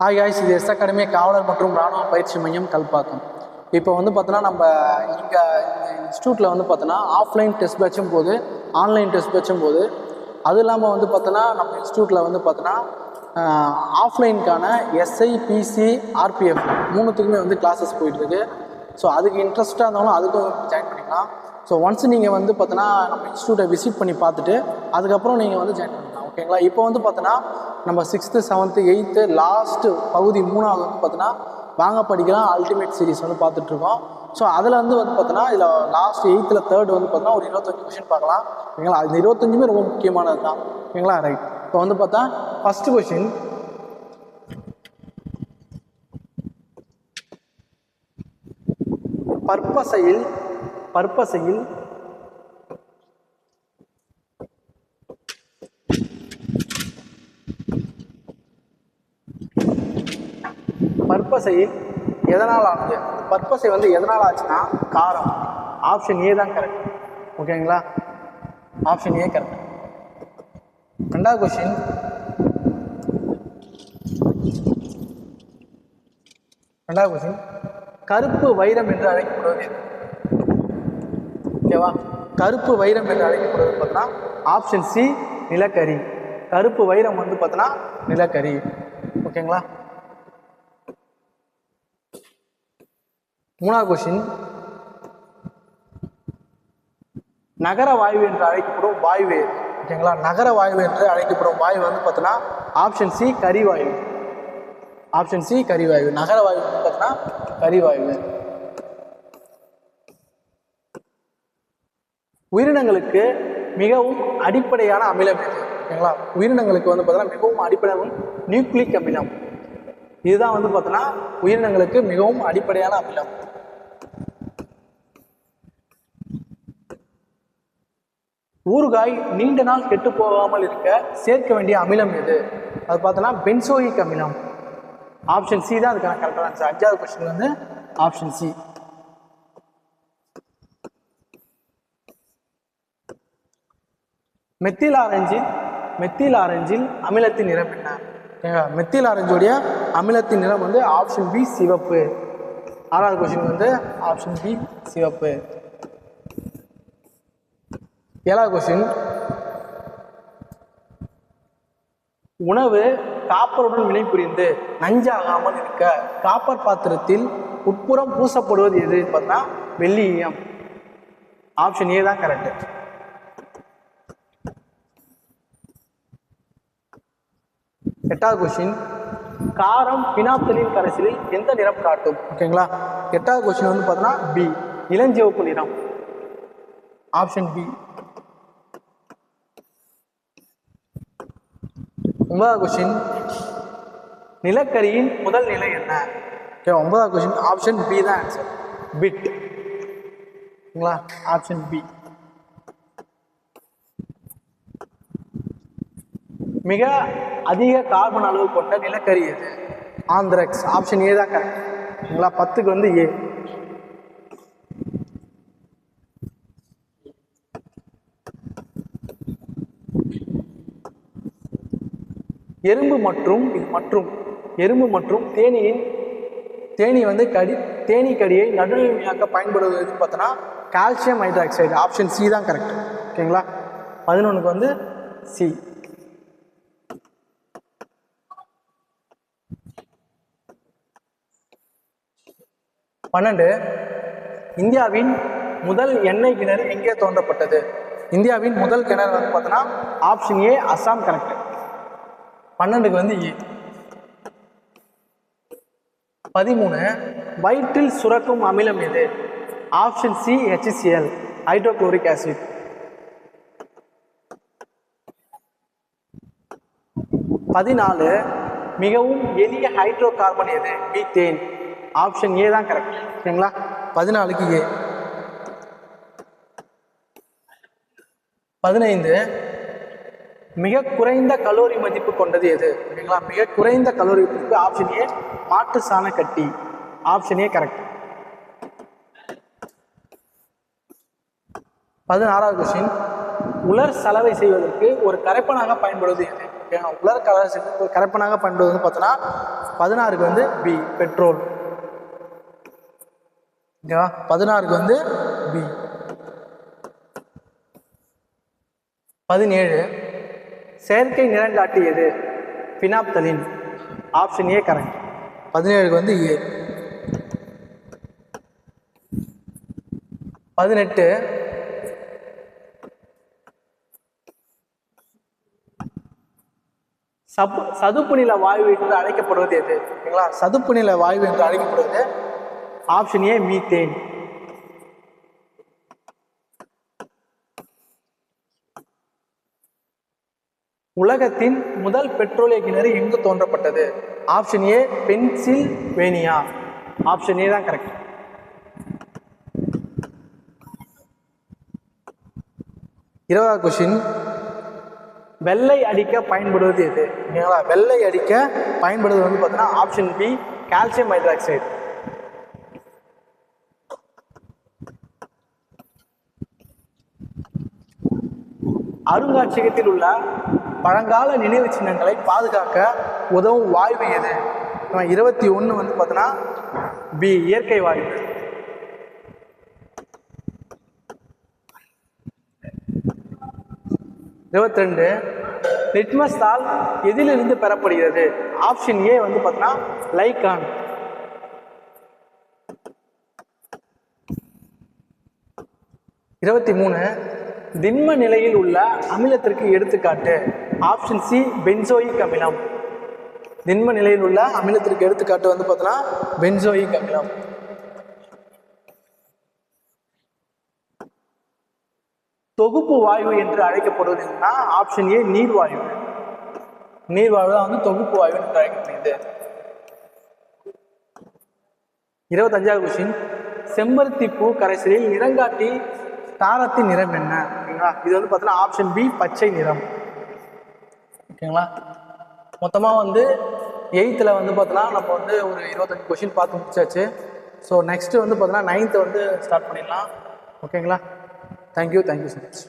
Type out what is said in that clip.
Hi guys இது S academy காவலர் மற்றும் இராணுவ பயிற்சி மையம் கல்பாக்கம். இப்போ வந்து பார்த்தோன்னா நம்ம இங்கே இன்ஸ்டியூட்டில் வந்து பார்த்தோன்னா ஆஃப்லைன் டெஸ்ட் பேட்சும் போது ஆன்லைன் டெஸ்ட் பேட்சும் போது அது இல்லாமல் வந்து பார்த்தோன்னா நம்ம இன்ஸ்டியூட்டில் வந்து பார்த்தோன்னா ஆஃப்லைனுக்கான எஸ்ஐ பிசி ஆர்பிஎஃப் மூணுத்துக்குமே வந்து கிளாஸஸ் போயிட்டுருக்கு ஸோ அதுக்கு இன்ட்ரெஸ்ட்டாக இருந்தாலும் அதுக்கும் ஜாயின் பண்ணிக்கலாம். ஸோ ஒன்ஸ் நீங்கள் வந்து பார்த்தோன்னா நம்ம இன்ஸ்டியூட்டை விசிட் பண்ணி பார்த்துட்டு அதுக்கப்புறம் நீங்கள் வந்து ஜாயின் பண்ணலாம் ஓகேங்களா இப்போ வந்து பார்த்தோன்னா நம்ம சிக்ஸ்த்து செவன்த்து எயித்து லாஸ்ட்டு பகுதி மூணாவது வந்து பார்த்தோன்னா வாங்க படிக்கலாம் அல்டிமேட் சீரிஸ் வந்து பார்த்துட்ருக்கோம் ஸோ அதில் வந்து வந்து பார்த்தோன்னா இதில் லாஸ்ட் எயித்தில் தேர்ட் வந்து பார்த்தோன்னா ஒரு இருபத்தஞ்சு கொஷின் பார்க்கலாம். ஓகேங்களா இந்த இருபத்தஞ்சுமே ரொம்ப முக்கியமானது தான். ஓகேங்களா ரைட் இப்போ வந்து பார்த்தா ஃபஸ்ட்டு கொஷின் பர்பஸையில் பற்பசையில் பர்பஸை எதனால் ஆனது பர்பஸை வந்து எதனால் ஆச்சுன்னா காரம். ஆப்ஷன் ஏ தான் கரெக்ட் ஓகேங்களா ஆப்ஷன் ஏ கரெக்ட் ரெண்டாவது கொஷின் ரெண்டாவது கொஷின் கருப்பு வைரம் என்று அழைக்கப்படுவது ஓகேவா? கருப்பு வைரம் என்று அழைக்கப்படுவது பார்த்தோன்னா ஆப்ஷன் சி நிலக்கரி. கருப்பு வைரம் வந்து பார்த்தோன்னா நிலக்கரி. ஓகேங்களா? மூணாவது கொஷின் நகர வாயு என்று அழைக்கப்படும் வாயு ஓகேங்களா? நகர வாயு என்று அழைக்கப்படும் வாயு வந்து பார்த்தோன்னா ஆப்ஷன் சி கரிவாயு. ஆப்ஷன் சி கரிவாயு. நகர வாயு வந்து பார்த்தோன்னா கரிவாயு. உயிரினங்களுக்கு மிகவும் அடிப்படையான அமிலம் எது ஓகேங்களா? உயிரினங்களுக்கு வந்து பார்த்தோன்னா மிகவும் அடிப்படையான நியூக்ளிக் அமிலம். இதுதான் வந்து பார்த்தோன்னா உயிரினங்களுக்கு மிகவும் அடிப்படையான அமிலம். ஊறுகாய் நீண்ட நாள் கெட்டு போகாமல் இருக்க சேர்க்க வேண்டிய அமிலம் எது? அது பார்த்தோன்னா பென்சோயிக் அமிலம். ஆப்ஷன் சி தான் அதுக்கான கரெக்டான ஆன்சர் அஞ்சாவது கொஸ்டின் வந்து ஆப்ஷன் சி மெத்தில் ஆரஞ்சில் மெத்தில் ஆரஞ்சில் அமிலத்தின் நிறம் என்ன? மெத்தில் ஆரஞ்சுடைய அமிலத்தின் நிறம் வந்து ஆப்ஷன் பி சிவப்பு. ஆறாவது கொஸ்டின் வந்து ஆப்ஷன் பி சிவப்பு. ஏழாவது கொஸ்டின் உணவு காப்பருடன் வினைபுரிந்து நஞ்சாகாமல் இருக்க காப்பர் பாத்திரத்தில் உட்புறம் பூசப்படுவது எது? பார்த்தா வெள்ளீயம். ஆப்ஷன் ஏ தான் கரெக்ட் எட்டாவது கொஸ்டின் காரம் பினாப்தலின் கரைசலில் எந்த நிறம் காட்டும்? ஓகேங்களா எட்டாவது கொஸ்டின் வந்து பார்த்தோன்னா பி இளஞ்சிவப்பு நிறம். ஆப்ஷன் பி ஒன்பதாவது கொஸ்டின் நிலக்கரியின் முதல் நிலை என்ன? ஓகே ஒன்பதாவது கொஸ்டின் ஆப்ஷன் பி தான் ஆன்சர் பிட் ஓகேங்களா ஆப்ஷன் பி மிக அதிக கார்பன் அளவு கொண்ட நிலக்கரி எது? ஆந்திரக்ஸ் ஆப்ஷன் ஏ தான் கரெக்ட் ஓகேங்களா பத்துக்கு வந்து ஏ எறும்பு மற்றும் மற்றும் எறும்பு மற்றும் தேனியின் தேனி வந்து கடி தேனி கடியை நடுநிலைமையாக்க பயன்படுவது எதுன்னு பார்த்தோன்னா கால்சியம் ஹைட்ராக்சைடு ஆப்ஷன் சி தான் கரெக்ட் ஓகேங்களா? பதினொன்றுக்கு வந்து சி பன்னெண்டு. இந்தியாவின் முதல் எண்ணெய் கிணறு எங்கே தோன்றப்பட்டது? இந்தியாவின் முதல் கிணறு வந்து பார்த்தோன்னா ஆப்ஷன் ஏ அஸ்ஸாம் கரெக்ட் பன்னெண்டுக்கு வந்து ஏ பதிமூணு வயிற்றில் சுரக்கும் அமிலம் எது? Option C HCCL hydrochloric acid பதினாலு மிகவும் எளிய ஹைட்ரோ கார்பன் எது? மீத்தேன் ஆப்ஷன் ஏ தான் கரெக்ட் சரிங்களா? பதினாலுக்கு ஏ பதினைந்து. மிக குறைந்த கலோரி மதிப்பு கொண்டது எது? ஓகேங்களா மிக குறைந்த கலோரி மதிப்பு ஆப்ஷன் ஏ மாட்டு சாண கட்டி. ஆப்ஷன் ஏ கரெக்ட் பதினாறாவது கொஸ்டின் உலர் சலவை செய்வதற்கு ஒரு கரைப்பனாக பயன்படுவது எது? ஓகேங்களா உலர் கலர்ஸுக்கு கரைப்பனாக பயன்படுவதுன்னு பார்த்தோன்னா பதினாறுக்கு வந்து பி பெட்ரோல் ஓகேவா பதினாறுக்கு வந்து பி பதினேழு. செயற்கை நிறங்காட்டி எது? பினாப்தலின். ஆப்ஷன் ஏ கரெக்ட் பதினேழுக்கு வந்து ஏ பதினெட்டு. சப் சதுப்பு நில வாயு என்று அழைக்கப்படுவது எது? ஓகேங்களா சதுப்பு நில வாயு என்று அழைக்கப்படுவது ஆப்ஷன் ஏ மீத்தேன் உலகத்தின் முதல் பெட்ரோலிய கிணறு எங்கு தோன்றப்பட்டது? Option A Pennsylvania option A தான் கரெக்ட் இருபதாவது கொஸ்டின் வெள்ளை அடிக்க பயன்படுவது எது? ஓகேங்களா வெள்ளை அடிக்க பயன்படுவது வந்து பார்த்தீங்கன்னா ஆப்ஷன் பி கால்சியம் ஹைட்ராக்சைடு அருங்காட்சியகத்தில் உள்ள பழங்கால நினைவு சின்னங்களை பாதுகாக்க உதவும் வாய்வு எது? இருபத்தி ஒன்று வந்து பார்த்தோன்னா பி இயற்கை வாயு இருபத்தி ரெண்டு லிட்மஸ் தாள் எதிலிருந்து பெறப்படுகிறது? ஆப்ஷன் ஏ வந்து பார்த்தோன்னா லைகான். இருபத்தி மூணு திண்ம நிலையில் உள்ள அமிலத்திற்கு எடுத்துக்காட்டு ஆப்ஷன் சி பென்சோயிக் அமிலம். திண்ம நிலையில் உள்ள அமிலத்திற்கு எடுத்துக்காட்டு வந்து பார்த்தோன்னா பென்சோயிக் அமிலம். தொகுப்பு வாயு என்று அழைக்கப்படுவது என்னன்னா ஆப்ஷன் ஏ நீர்வாயு. நீர்வாயு தான் வந்து தொகுப்பு வாயு என்று அழைக்கப்படுகிறது. இருபத்தஞ்சாவது கொஸ்டின் செம்பருத்தி பூ கரைசலில் நிறங்காட்டி தாரத்தின் நிறம் என்ன? ஓகேங்களா? இது வந்து பார்த்தீங்கன்னா ஆப்ஷன் பி பச்சை நிறம். ஓகேங்களா? மொத்தமாக வந்து எயித்தில் வந்து பார்த்தோன்னா நம்ம வந்து ஒரு இருபத்தஞ்சு கொஷின் பார்த்து முடிச்சாச்சு. ஸோ நெக்ஸ்ட்டு வந்து பார்த்தோன்னா நைன்த்து வந்து ஸ்டார்ட் பண்ணிடலாம். ஓகேங்களா? Thank you thank you so much